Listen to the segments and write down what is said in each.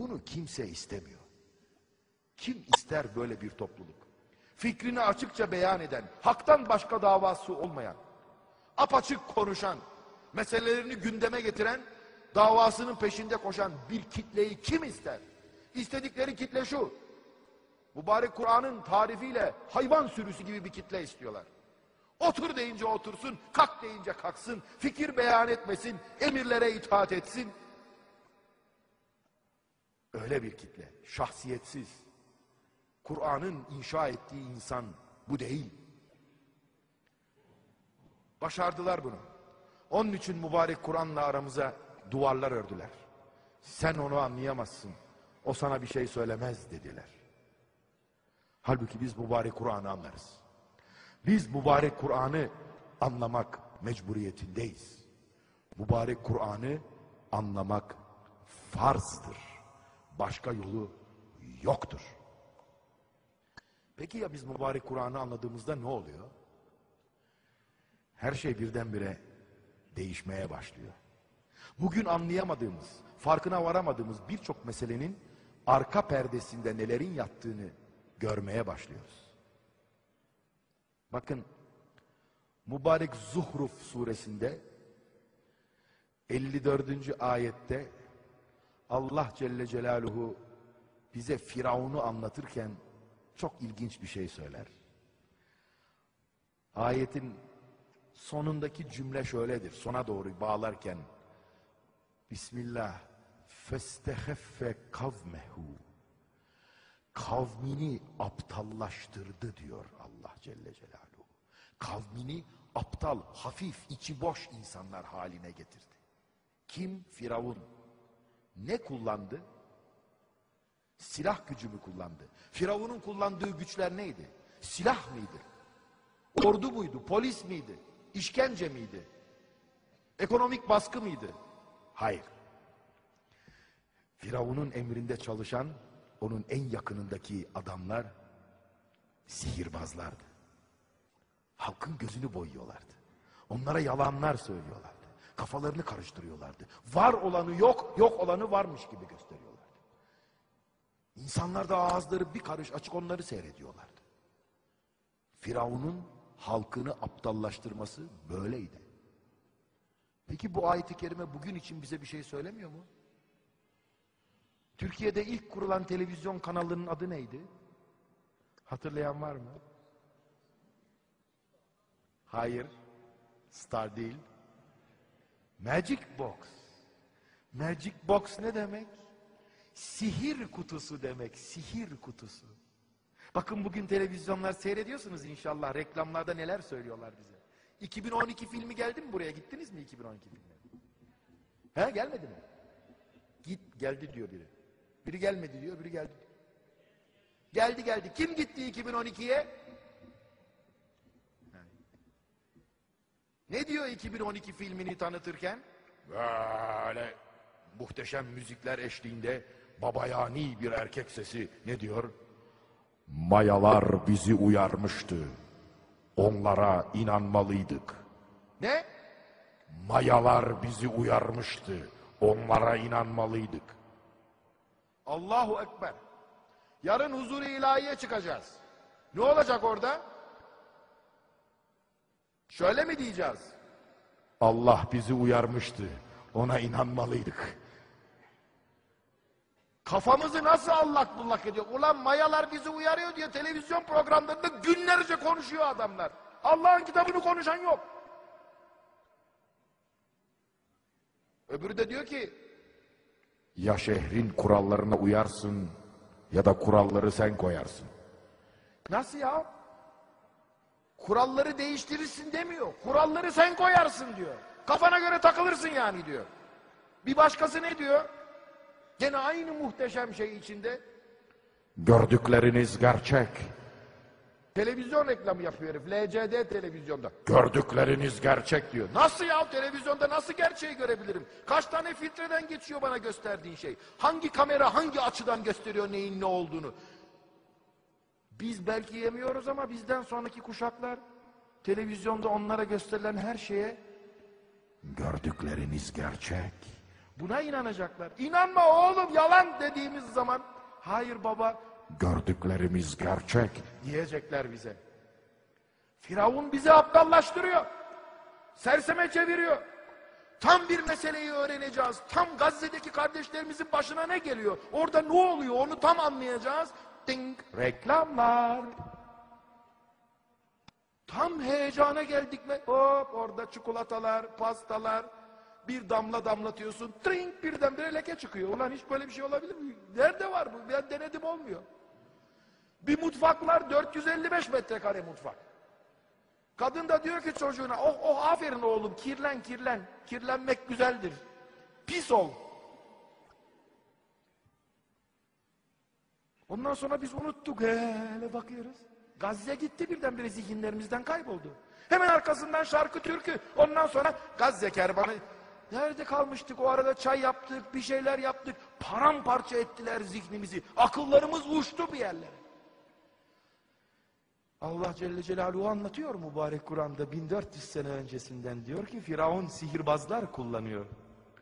Bunu kimse istemiyor. Kim ister böyle bir topluluk? Fikrini açıkça beyan eden, haktan başka davası olmayan, apaçık konuşan, meselelerini gündeme getiren, davasının peşinde koşan bir kitleyi kim ister? İstedikleri kitle şu. Mübarek Kur'an'ın tarifiyle hayvan sürüsü gibi bir kitle istiyorlar. Otur deyince otursun, kalk deyince kalksın, fikir beyan etmesin, emirlere itaat etsin. Öyle bir kitle, şahsiyetsiz. Kur'an'ın inşa ettiği insan bu değil. Başardılar bunu. Onun için mübarek Kur'an'la aramıza duvarlar ördüler. Sen onu anlayamazsın. O sana bir şey söylemez dediler. Halbuki biz mübarek Kur'an'ı anlarız. Biz mübarek Kur'an'ı anlamak mecburiyetindeyiz. Mübarek Kur'an'ı anlamak farzdır. Başka yolu yoktur. Peki ya biz mübarek Kur'an'ı anladığımızda ne oluyor? Her şey birdenbire değişmeye başlıyor. Bugün anlayamadığımız, farkına varamadığımız birçok meselenin arka perdesinde nelerin yattığını görmeye başlıyoruz. Bakın mübarek Zuhruf suresinde 54. ayette Allah Celle Celaluhu bize Firavun'u anlatırken çok ilginç bir şey söyler. Ayetin sonundaki cümle şöyledir. Sona doğru bağlarken Bismillah festeheffe kavmehu kavmini aptallaştırdı diyor Allah Celle Celaluhu. Kavmini aptal, hafif, içi boş insanlar haline getirdi. Kim? Firavun. Ne kullandı? Silah gücü mü kullandı? Firavun'un kullandığı güçler neydi? Silah mıydı? Ordu muydu? Polis miydi? İşkence miydi? Ekonomik baskı mıydı? Hayır. Firavun'un emrinde çalışan onun en yakınındaki adamlar sihirbazlardı. Halkın gözünü boyuyorlardı. Onlara yalanlar söylüyorlardı. Kafalarını karıştırıyorlardı. Var olanı yok, yok olanı varmış gibi gösteriyorlardı. İnsanlar da ağızları bir karış açık onları seyrediyorlardı. Firavun'un halkını aptallaştırması böyleydi. Peki bu ayet-i kerime bugün için bize bir şey söylemiyor mu? Türkiye'de ilk kurulan televizyon kanalının adı neydi? Hatırlayan var mı? Hayır. Star değil. Magic Box. Magic Box ne demek? Sihir kutusu demek. Sihir kutusu. Bakın bugün televizyonlar seyrediyorsunuz inşallah. Reklamlarda neler söylüyorlar bize. 2012 filmi geldi mi buraya? Gittiniz mi 2012 filmine? He gelmedi mi? Git geldi diyor biri. Biri gelmedi diyor, biri geldi. Geldi geldi. Kim gitti 2012'ye? Ne diyor 2012 filmini tanıtırken? Böyle muhteşem müzikler eşliğinde babayani bir erkek sesi ne diyor? Mayalar bizi uyarmıştı. Onlara inanmalıydık. Ne? Mayalar bizi uyarmıştı. Onlara inanmalıydık. Allahu Ekber. Yarın huzur-i ilahiye çıkacağız. Ne olacak orada? Şöyle mi diyeceğiz? Allah bizi uyarmıştı. Ona inanmalıydık. Kafamızı nasıl allak bullak ediyor? Ulan mayalar bizi uyarıyor diye televizyon programlarında günlerce konuşuyor adamlar. Allah'ın kitabını konuşan yok. Öbürü de diyor ki ya şehrin kurallarına uyarsın ya da kuralları sen koyarsın. Nasıl ya? Kuralları değiştirirsin demiyor. Kuralları sen koyarsın diyor. Kafana göre takılırsın yani diyor. Bir başkası ne diyor? Gene aynı muhteşem şey içinde. Gördükleriniz gerçek. Televizyon reklamı yapıyor herif. LCD televizyonda. Gördükleriniz gerçek diyor. Nasıl ya televizyonda nasıl gerçeği görebilirim? Kaç tane filtreden geçiyor bana gösterdiğin şey? Hangi kamera hangi açıdan gösteriyor neyin ne olduğunu? Biz belki yemiyoruz ama bizden sonraki kuşaklar televizyonda onlara gösterilen her şeye gördükleriniz gerçek. Buna inanacaklar. İnanma oğlum yalan dediğimiz zaman hayır baba gördüklerimiz gerçek diyecekler bize. Firavun bizi aptallaştırıyor. Serseme çeviriyor. Tam bir meseleyi öğreneceğiz. Tam Gazze'deki kardeşlerimizin başına ne geliyor? Orada ne oluyor? Onu tam anlayacağız. Ding, reklamlar. Tam heyecana geldik mi? Hop orada çikolatalar, pastalar. Bir damla damlatıyorsun. Trink birdenbire leke çıkıyor. Ulan hiç böyle bir şey olabilir mi? Nerede var bu? Ben denedim olmuyor. Bir mutfaklar 455 metrekare mutfak. Kadın da diyor ki çocuğuna oh oh aferin oğlum kirlen kirlen. Kirlenmek güzeldir. Pis ol. Ondan sonra biz unuttuk. Hele bakıyoruz. Gazze gitti birdenbire zihinlerimizden kayboldu. Hemen arkasından şarkı türkü. Ondan sonra Gazze kervanı. Nerede kalmıştık? O arada çay yaptık, bir şeyler yaptık. Paramparça ettiler zihnimizi. Akıllarımız uçtu bir yerlere. Allah Celle Celaluhu anlatıyor mübarek Kur'an'da 1400 sene öncesinden diyor ki Firavun sihirbazlar kullanıyor.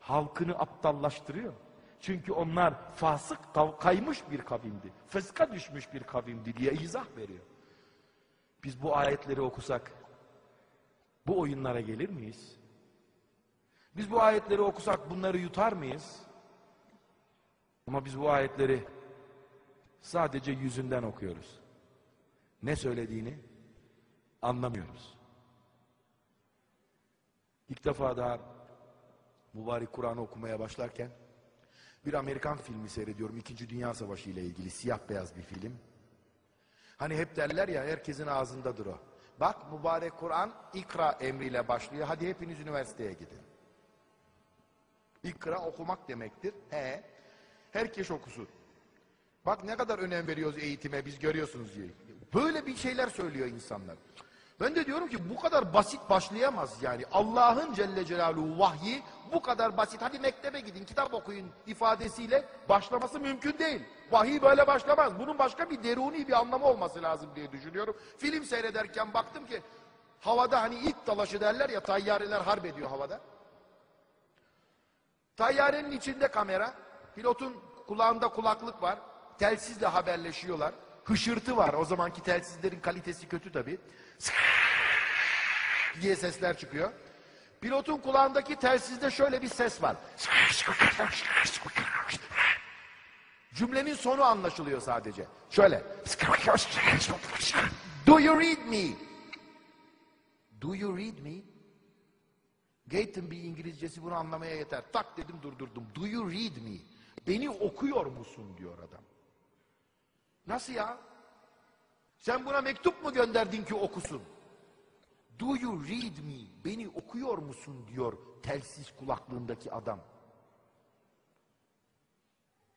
Halkını aptallaştırıyor. Çünkü onlar fasık kaymış bir kavimdi. Fıska düşmüş bir kavimdi diye izah veriyor. Biz bu ayetleri okusak bu oyunlara gelir miyiz? Biz bu ayetleri okusak bunları yutar mıyız? Ama biz bu ayetleri sadece yüzünden okuyoruz. Ne söylediğini anlamıyoruz. İlk defa daha mübarek Kur'an'ı okumaya başlarken bir Amerikan filmi seyrediyorum. İkinci Dünya Savaşı ile ilgili siyah beyaz bir film. Hani hep derler ya herkesin ağzındadır o. Bak mübarek Kur'an ikra emriyle başlıyor. Hadi hepiniz üniversiteye gidin. İkra okumak demektir. He. Herkes okusun. Bak ne kadar önem veriyoruz eğitime biz görüyorsunuz diye. Böyle bir şeyler söylüyor insanlar. Ben de diyorum ki bu kadar basit başlayamaz yani. Allah'ın Celle Celaluhu vahyi bu kadar basit. Hadi mektebe gidin kitap okuyun ifadesiyle başlaması mümkün değil. Vahiy böyle başlamaz. Bunun başka bir deruni bir anlamı olması lazım diye düşünüyorum. Film seyrederken baktım ki havada hani ilk dalaşı derler ya tayyareler harp ediyor havada. Tayyarenin içinde kamera, pilotun kulağında kulaklık var, telsizle haberleşiyorlar. Hışırtı var. O zamanki telsizlerin kalitesi kötü tabi. diye sesler çıkıyor. Pilotun kulağındaki telsizde şöyle bir ses var. Cümlenin sonu anlaşılıyor sadece. Şöyle. Do you read me? Do you read me? Gate'ın bir İngilizcesi bunu anlamaya yeter. Tak dedim durdurdum. Do you read me? Beni okuyor musun diyor adam. Nasıl ya? Sen buna mektup mu gönderdin ki okusun? Do you read me? Beni okuyor musun diyor telsiz kulaklığındaki adam.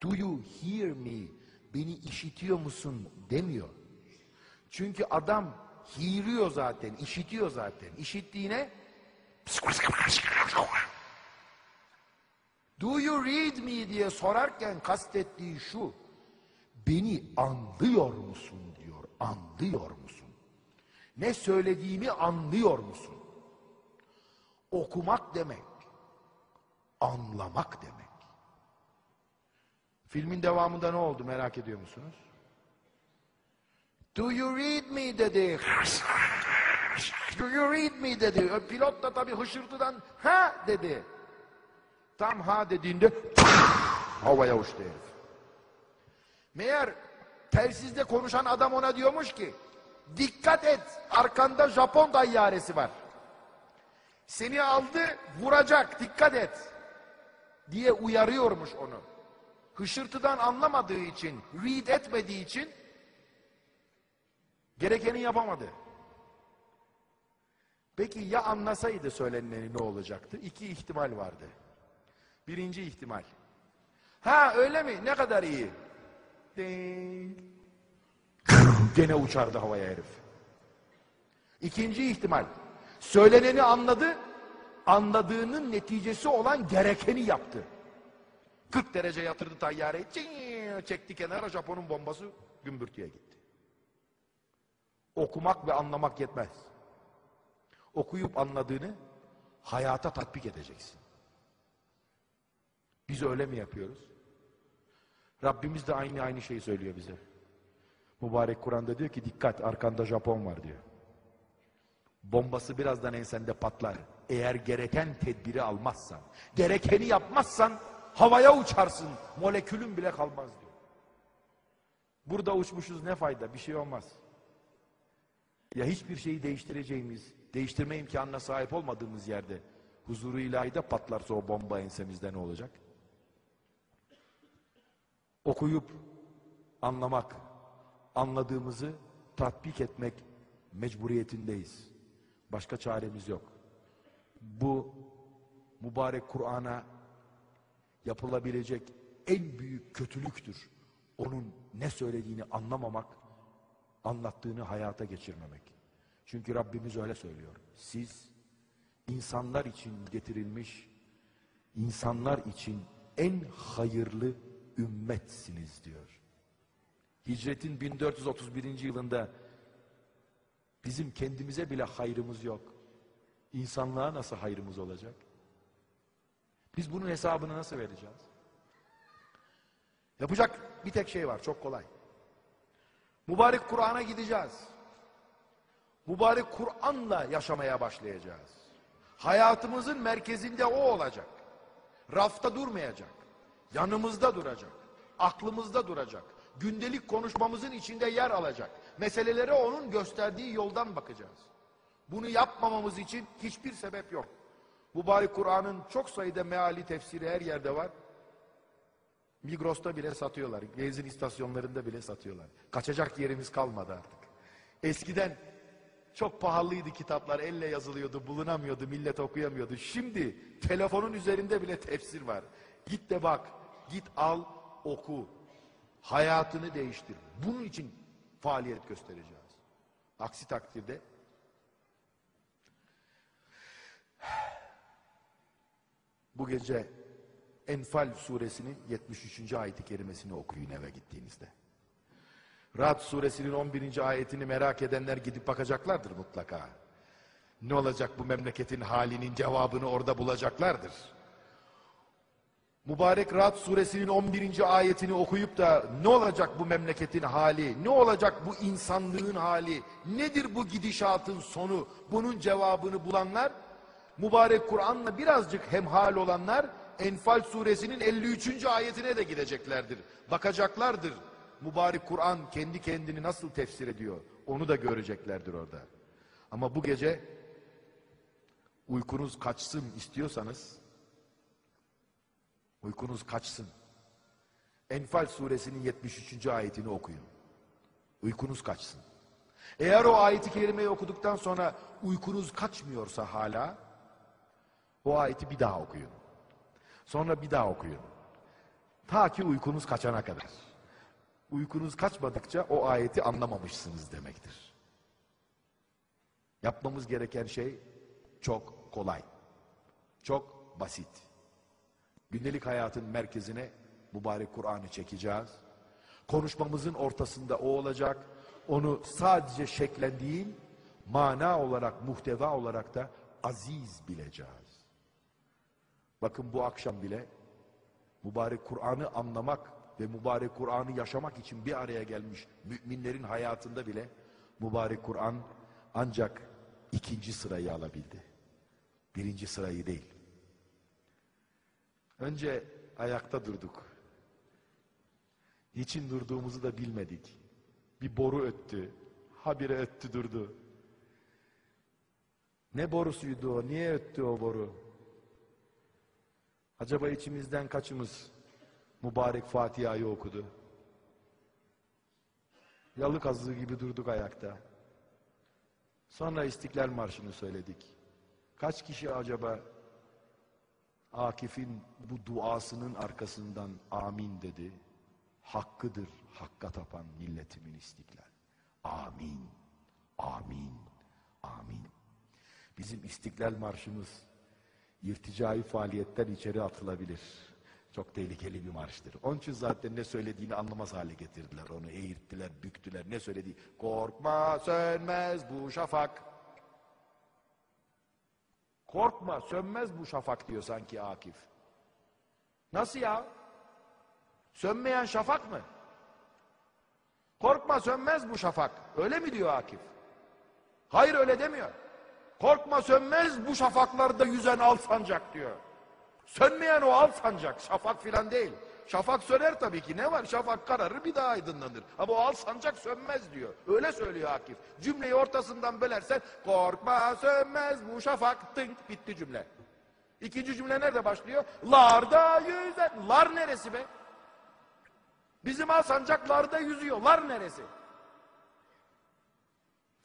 Do you hear me? Beni işitiyor musun demiyor. Çünkü adam hearıyor zaten, işitiyor zaten. İşittiğine Do you read me diye sorarken kastettiği şu. Beni anlıyor musun diyor. Anlıyor musun? Ne söylediğimi anlıyor musun? Okumak demek. Anlamak demek. Filmin devamında ne oldu merak ediyor musunuz? Do you read me dedi. Do you read me dedi. Ö, Pilot da tabii hışırtıdan ha dedi. Tam ha dediğinde havaya uçtu herif. Meğer telsizde konuşan adam ona diyormuş ki dikkat et arkanda Japon tayyaresi var. Seni aldı vuracak dikkat et diye uyarıyormuş onu. Hışırtıdan anlamadığı için, read etmediği için gerekeni yapamadı. Peki ya anlasaydı söyleneni ne olacaktı? İki ihtimal vardı. Birinci ihtimal. Ha öyle mi? Ne kadar iyi. Değil. Gene uçardı havaya herif. İkinci ihtimal. Söyleneni anladı, anladığının neticesi olan gerekeni yaptı. 40 derece yatırdı tayyareyi, çekti kenara Japon'un bombası gümbürtüye gitti. Okumak ve anlamak yetmez. Okuyup anladığını hayata tatbik edeceksin. Biz öyle mi yapıyoruz? Rabbimiz de aynı aynı şeyi söylüyor bize. Mübarek Kur'an'da diyor ki dikkat arkanda Japon var diyor. Bombası birazdan ensende patlar. Eğer gereken tedbiri almazsan, gerekeni yapmazsan havaya uçarsın. Molekülün bile kalmaz diyor. Burada uçmuşuz ne fayda bir şey olmaz. Ya hiçbir şeyi değiştireceğimiz, değiştirme imkanına sahip olmadığımız yerde huzuru ilahide patlarsa o bomba ensemizde ne olacak? Okuyup anlamak, anladığımızı tatbik etmek mecburiyetindeyiz. Başka çaremiz yok. Bu mübarek Kur'an'a yapılabilecek en büyük kötülüktür. Onun ne söylediğini anlamamak, anlattığını hayata geçirmemek. Çünkü Rabbimiz öyle söylüyor. Siz insanlar için getirilmiş, insanlar için en hayırlı ümmetsiniz diyor. Hicretin 1431. yılında bizim kendimize bile hayrımız yok. İnsanlığa nasıl hayrımız olacak? Biz bunun hesabını nasıl vereceğiz? Yapacak bir tek şey var, çok kolay. Mübarek Kur'an'a gideceğiz. Mübarek Kur'an'la yaşamaya başlayacağız. Hayatımızın merkezinde o olacak. Rafta durmayacak. Yanımızda duracak. Aklımızda duracak. Gündelik konuşmamızın içinde yer alacak. Meselelere onun gösterdiği yoldan bakacağız. Bunu yapmamamız için hiçbir sebep yok. Mübarek Kur'an'ın çok sayıda meali tefsiri her yerde var. Migros'ta bile satıyorlar. Benzin istasyonlarında bile satıyorlar. Kaçacak yerimiz kalmadı artık. Eskiden çok pahalıydı kitaplar, elle yazılıyordu, bulunamıyordu, millet okuyamıyordu. Şimdi telefonun üzerinde bile tefsir var. Git de bak, git al, oku. Hayatını değiştir. Bunun için faaliyet göstereceğiz. Aksi takdirde bu gece Enfal suresinin 73. ayeti kerimesini okuyun eve gittiğinizde. Ra'd suresinin 11. ayetini merak edenler gidip bakacaklardır mutlaka. Ne olacak bu memleketin halinin cevabını orada bulacaklardır. Mübarek Ra'd suresinin 11. ayetini okuyup da ne olacak bu memleketin hali, ne olacak bu insanlığın hali, nedir bu gidişatın sonu, bunun cevabını bulanlar, mübarek Kur'an'la birazcık hemhal olanlar, Enfal suresinin 53. ayetine de gideceklerdir. Bakacaklardır. Mübarek Kur'an kendi kendini nasıl tefsir ediyor, onu da göreceklerdir orada. Ama bu gece uykunuz kaçsın istiyorsanız, Uykunuz kaçsın. Enfal suresinin 73. ayetini okuyun. Uykunuz kaçsın. Eğer o ayeti kerimeyi okuduktan sonra uykunuz kaçmıyorsa hala o ayeti bir daha okuyun. Sonra bir daha okuyun. Ta ki uykunuz kaçana kadar. Uykunuz kaçmadıkça o ayeti anlamamışsınız demektir. Yapmamız gereken şey çok kolay. Çok basit. Gündelik hayatın merkezine mübarek Kur'an'ı çekeceğiz. Konuşmamızın ortasında o olacak. Onu sadece şeklen değil, mana olarak, muhteva olarak da aziz bileceğiz. Bakın bu akşam bile mübarek Kur'an'ı anlamak ve mübarek Kur'an'ı yaşamak için bir araya gelmiş müminlerin hayatında bile mübarek Kur'an ancak ikinci sırayı alabildi. Birinci sırayı değil. Önce ayakta durduk. Niçin durduğumuzu da bilmedik. Bir boru öttü. Habire öttü durdu. Ne borusuydu o? Niye öttü o boru? Acaba içimizden kaçımız mübarek Fatiha'yı okudu? Yalı kazığı gibi durduk ayakta. Sonra İstiklal Marşı'nı söyledik. Kaç kişi acaba Akif'in bu duasının arkasından amin dedi. Hakkıdır hakka tapan milletimin istiklal. Amin, amin, amin. Bizim istiklal marşımız irticai faaliyetten içeri atılabilir. Çok tehlikeli bir marştır. Onun için zaten ne söylediğini anlamaz hale getirdiler. Onu eğirttiler, büktüler. Ne söylediği? Korkma sönmez bu şafak. Korkma sönmez bu şafak diyor sanki Akif. Nasıl ya? Sönmeyen şafak mı? Korkma sönmez bu şafak. Öyle mi diyor Akif? Hayır öyle demiyor. Korkma sönmez bu şafaklarda yüzen al sancak diyor. Sönmeyen o al sancak. Şafak filan değil. Şafak söner tabii ki. Ne var? Şafak kararır bir daha aydınlanır. Ama o al sancak sönmez diyor. Öyle söylüyor Akif. Cümleyi ortasından bölersen korkma sönmez bu şafak. Tınk bitti cümle. İkinci cümle nerede başlıyor? Larda yüzen. Lar neresi be? Bizim al sancaklarda yüzüyor. Lar neresi?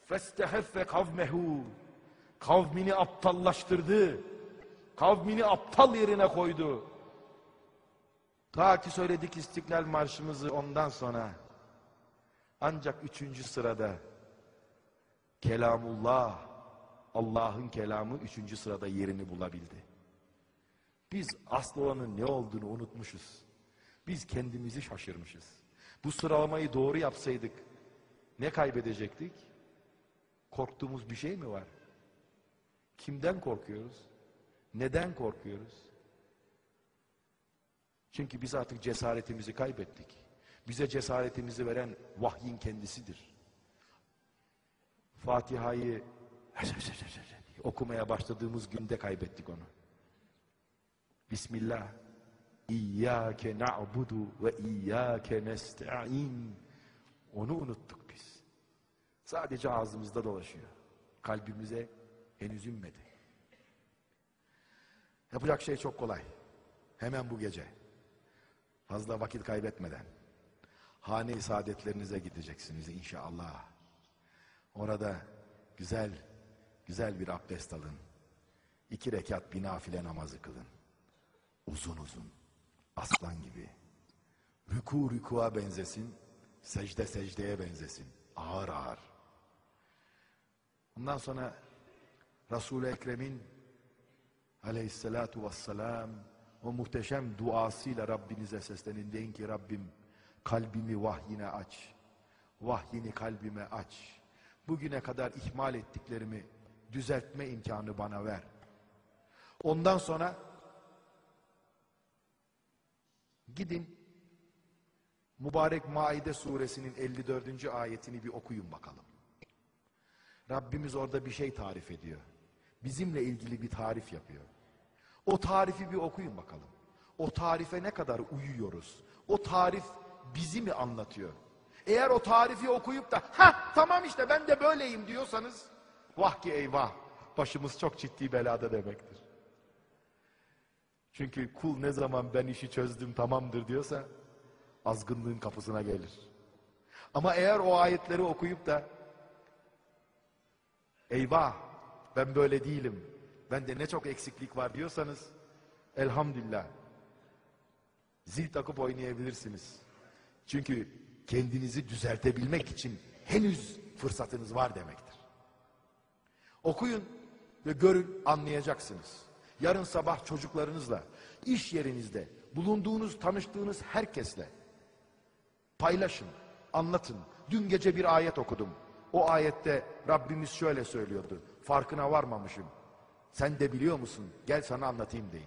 Festeheffe kavmehu. Kavmini aptallaştırdı. Kavmini aptal yerine koydu. Ta ki söyledik İstiklal Marşımızı ondan sonra. Ancak üçüncü sırada Kelamullah, Allah'ın kelamı üçüncü sırada yerini bulabildi. Biz asıl olanın ne olduğunu unutmuşuz. Biz kendimizi şaşırmışız. Bu sıralamayı doğru yapsaydık ne kaybedecektik? Korktuğumuz bir şey mi var? Kimden korkuyoruz? Neden korkuyoruz? Çünkü biz artık cesaretimizi kaybettik. Bize cesaretimizi veren vahyin kendisidir. Fatiha'yı okumaya başladığımız günde kaybettik onu. Bismillah. İyyâke na'budu ve iyyâke nesta'in. Onu unuttuk biz. Sadece ağzımızda dolaşıyor. Kalbimize henüz inmedi. Yapacak şey çok kolay. Hemen bu gece. Fazla vakit kaybetmeden. Hane-i saadetlerinize gideceksiniz inşallah. Orada güzel, güzel bir abdest alın. İki rekat bir nafile namazı kılın. Uzun uzun, aslan gibi. Rüku rükuğa benzesin, secde secdeye benzesin. Ağır ağır. Ondan sonra Resul-i Ekrem'in aleyhissalatu vesselam o muhteşem duasıyla Rabbinize seslenin. Deyin ki Rabbim kalbimi vahyine aç. Vahyini kalbime aç. Bugüne kadar ihmal ettiklerimi düzeltme imkanı bana ver. Ondan sonra gidin mübarek Maide suresinin 54. ayetini bir okuyun bakalım. Rabbimiz orada bir şey tarif ediyor. Bizimle ilgili bir tarif yapıyor. O tarifi bir okuyun bakalım. O tarife ne kadar uyuyoruz? O tarif bizi mi anlatıyor? Eğer o tarifi okuyup da ha tamam işte ben de böyleyim diyorsanız vah ki eyvah başımız çok ciddi belada demektir. Çünkü kul ne zaman ben işi çözdüm tamamdır diyorsa azgınlığın kapısına gelir. Ama eğer o ayetleri okuyup da eyvah ben böyle değilim. Bende ne çok eksiklik var diyorsanız elhamdülillah zil takıp oynayabilirsiniz. Çünkü kendinizi düzeltebilmek için henüz fırsatınız var demektir. Okuyun ve görün anlayacaksınız. Yarın sabah çocuklarınızla, iş yerinizde, bulunduğunuz, tanıştığınız herkesle paylaşın, anlatın. Dün gece bir ayet okudum. O ayette Rabbimiz şöyle söylüyordu. Farkına varmamışım. Sen de biliyor musun? Gel sana anlatayım deyin.